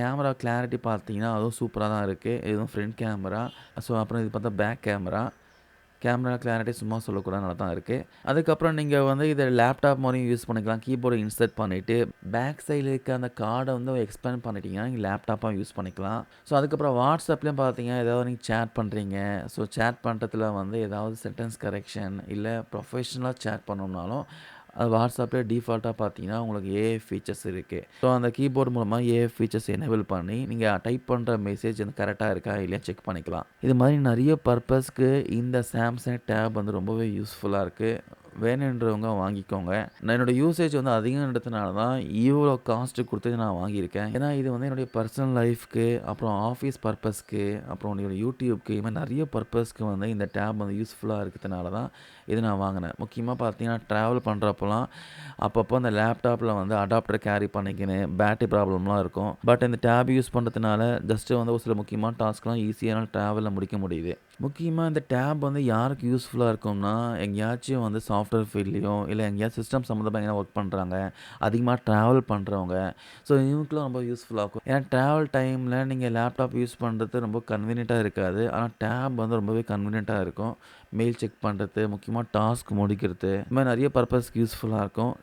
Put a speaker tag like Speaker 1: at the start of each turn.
Speaker 1: Camera clarity பார்த்தீங்கன்னா, அதுவும் சூப்பராக தான் இருக்குது இதுவும் ஃப்ரண்ட் கேமரா. ஸோ, அப்புறம் இது பார்த்தா பேக் கேமரா. கேமரா கிளாரிட்டி சும்மா சொல்லக்கூடாது நல்லா தான் இருக்குது அதுக்கப்புறம் நீங்கள் வந்து இதை லேப்டாப் மாதிரியும் யூஸ் பண்ணிக்கலாம். கீபோர்டு இன்சர்ட் பண்ணிட்டு, பேக் சைடில் இருக்க அந்த கார்டை வந்து எக்ஸ்பேண்ட் பண்ணிட்டீங்கன்னா, நீங்கள் லேப்டாப்பாக யூஸ் பண்ணிக்கலாம். ஸோ, அதுக்கப்புறம் வாட்ஸ்அப்லேயும் பார்த்தீங்கன்னா, ஏதாவது நீங்கள் சேட் பண்ணுறீங்க ஸோ, சேட் பண்ணுறதுல வந்து ஏதாவது சென்டென்ஸ் கரெக்ஷன் இல்லை ப்ரொஃபஷனலாக சேட் பண்ணணும்னாலும், அது வாட்ஸ்அப்லேயே டிஃபால்ட்டாக பார்த்தீங்கன்னா, உங்களுக்கு ஏஐ ஃபீச்சர்ஸ் இருக்குது ஸோ, அந்த கீபோர்ட் மூலமாக ஏஐ ஃபீச்சர்ஸ் எனேபிள் பண்ணி, நீங்கள் டைப் பண்ணுற மெசேஜ் வந்து கரெக்டாக இருக்கா இல்லையா செக் பண்ணிக்கலாம். இது மாதிரி நிறைய பர்பஸ்க்கு இந்த சாம்சங் டேப் வந்து ரொம்பவே யூஸ்ஃபுல்லாக இருக்குது வேணுன்றவங்க வாங்கிக்கோங்க. நான் என்னோட யூசேஜ் வந்து அதிகம்ன்றதுனால தான் இவ்வளோ காஸ்ட்டு கொடுத்து நான் வாங்கியிருக்கேன். ஏன்னா, இது வந்து என்னுடைய பர்சனல் லைஃப்க்கு, அப்புறம் ஆஃபீஸ் பர்பஸ்க்கு அப்புறம் என்னோட யூடியூப்க்கு இது மாதிரி நிறைய பர்பஸ்க்கு வந்து இந்த டேப் வந்து யூஸ்ஃபுல்லாக இருக்கிறதுனால தான் இது நான் வாங்கினேன் முக்கியமாக பார்த்தீங்கன்னா, ட்ராவல் பண்ணுறப்பெல்லாம் அப்பப்போ அந்த லேப்டாப்பில் வந்து அடாப்டர் கேரி பண்ணிக்கின்னு பேட்டரி ப்ராப்ளம்லாம் இருக்கும். பட் இந்த டேப் யூஸ் பண்ணுறதுனால ஜஸ்ட்டு வந்து ஒரு சில முக்கியமான டாஸ்க்லாம் ஈஸியான ட்ராவலில் முடிக்க முடியுது. முக்கியமாக இந்த டேப் வந்து யாருக்கு யூஸ்ஃபுல்லாக இருக்கும்னா, எங்கேயாச்சும் வந்து சாஃப்ட் சாஃப்ட்வேர் ஃபீல்ட்லேயும் இல்லை எங்கேயாச்சும் சிஸ்டம் சம்மந்தமாக எங்கேயா ஒர்க் பண்ணுறாங்க அதிகமாக ட்ராவல் பண்ணுறவங்க ஸோ, இவங்களுக்குலாம் ரொம்ப யூஸ்ஃபுல்லாக இருக்கும். ஏன்னா, ட்ராவல் டைமில் நீங்கள் லேப்டாப் யூஸ் பண்ணுறது ரொம்ப கன்வீனியண்ட்டாக இருக்காது. ஆனால் டேப் வந்து ரொம்பவே கன்வீனியண்ட்டாக இருக்கும். மெயில் செக் பண்ணுறது முக்கியமாக டாஸ்க் முடிக்கிறது. இது மாதிரி நிறைய பர்பஸ்க்கு யூஸ்ஃபுல்லாக இருக்கும்.